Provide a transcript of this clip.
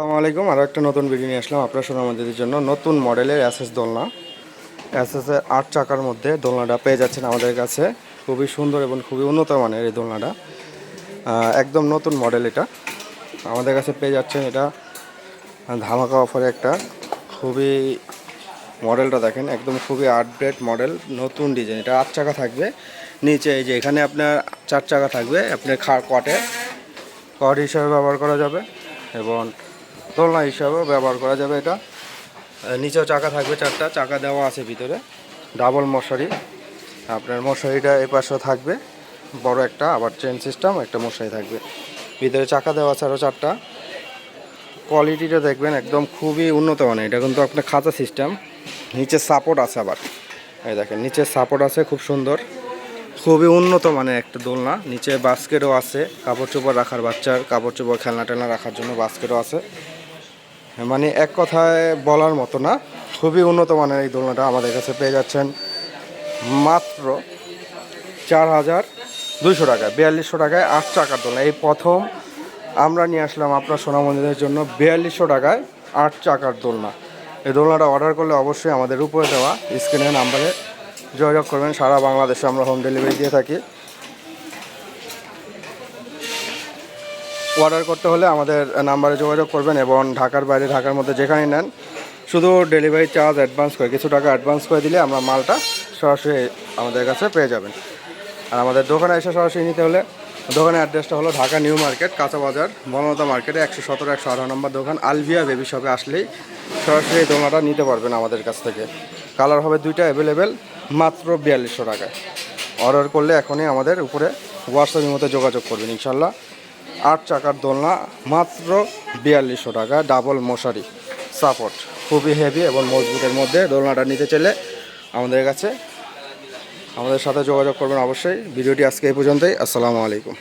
আসসালামু আলাইকুম। আরও একটা নতুন ভিডিও নিয়ে আসলাম আপনার সোনামন্দিরের জন্য। নতুন মডেলের অ্যাসেস দোলনা। অ্যাসেসের আট চাকার মধ্যে দোলনাটা পেয়ে যাচ্ছেন আমাদের কাছে। খুবই সুন্দর এবং খুবই উন্নত মানের এই দোলনাটা। একদম নতুন মডেল এটা। আমাদের কাছে পেয়ে যাচ্ছেন এটা ধামাকা অফারে একটা। খুবই মডেলটা দেখেন, একদম খুবই আপডেট মডেল নতুন ডিজাইন এটা আট চাকা থাকবে। নিচে এই যে এখানে আপনার চার চাকা থাকবে। আপনার খা কটে কট হিসাবে ব্যবহার করা যাবে এবং দোলনা হিসাবেও ব্যবহার করা যাবে এটা। নিচেও চাকা থাকবে চারটা, চাকা দেওয়া আছে ভিতরে। ডাবল মশারি। আপনার মশারিটা এ পাশেও থাকবে। বড় একটা, আবার ট্রেন সিস্টেম, একটা মশারি থাকবে। ভিতরে চাকা দেওয়া আছে আরও চারটা। কোয়ালিটিটা দেখবেন একদম খুবই উন্নত মানের। এটা কিন্তু আপনার খাঁচা সিস্টেম। নিচে সাপোর্ট আছে আবার। এই দেখেন, নিচে সাপোর্ট আছে, খুব সুন্দর। খুবই উন্নত মানের একটা দোলনা। নিচে বাস্কেটও আছে, কাপড় চোপড় রাখার বাচ্চার, কাপড় চোপড়, খেলনা টেলনা রাখার জন্য বাস্কেটও আছে। মানে এক কথায় বলার মতো না, খুবই উন্নত মানের এই দোলনাটা আমাদের কাছে পেয়ে যাচ্ছেন। মাত্র চার হাজার দুশো টাকায় বিয়াল্লিশশো টাকায় আট চাকার দোলনা। এই প্রথম আমরা নিয়ে আসলাম আপনার সোনামন্দিরের জন্য বিয়াল্লিশশো টাকায় আট চাকার দোলনা। এই দোলনাটা অর্ডার করলে অবশ্যই আমাদের উপরে দেওয়া স্ক্রিনের নাম্বারে যোগাযোগ করবেন, সারা বাংলাদেশে আমরা হোম ডেলিভারি দিয়ে থাকি। অর্ডার করতে হলে আমাদের নাম্বারে যোগাযোগ করবেন এবং ঢাকার বাইরে, ঢাকার মধ্যে যেখানেই নেন, শুধু ডেলিভারি চার্জ অ্যাডভান্স করে, কিছু টাকা অ্যাডভান্স করে দিলে আমরা মালটা সরাসরি আমাদের কাছে পেয়ে যাবেন। আর আমাদের দোকানে এসে সরাসরি নিতে হলে, দোকানের অ্যাড্রেসটা হলো ঢাকা নিউ মার্কেট, কাঁচা বাজার বনলতা মার্কেটে, একশো সতেরো, একশো আঠারো নম্বর দোকান, আলভিয়া বেবি শপে আসলেই সরাসরি এই দোলনাটা নিতে পারবেন আমাদের কাছ থেকে। কালার হবে দুইটা অ্যাভেলেবেল মাত্র বিয়াল্লিশশো টাকায় অর্ডার করলে এখনই আমাদের উপরে হোয়াটসঅ্যাপের মধ্যে যোগাযোগ করবেন ইনশাল্লাহ আট চাকার দোলনা, মাত্র বিয়াল্লিশশো টাকা ডাবল মশারি। সাপোর্ট খুবই হেভি এবং মজবুতের মধ্যে দোলনাটা নিতে চাইলে আমাদের কাছে, আমাদের সাথে যোগাযোগ করবেন অবশ্যই। ভিডিওটি আজকে এই পর্যন্তই, আসসালামু আলাইকুম।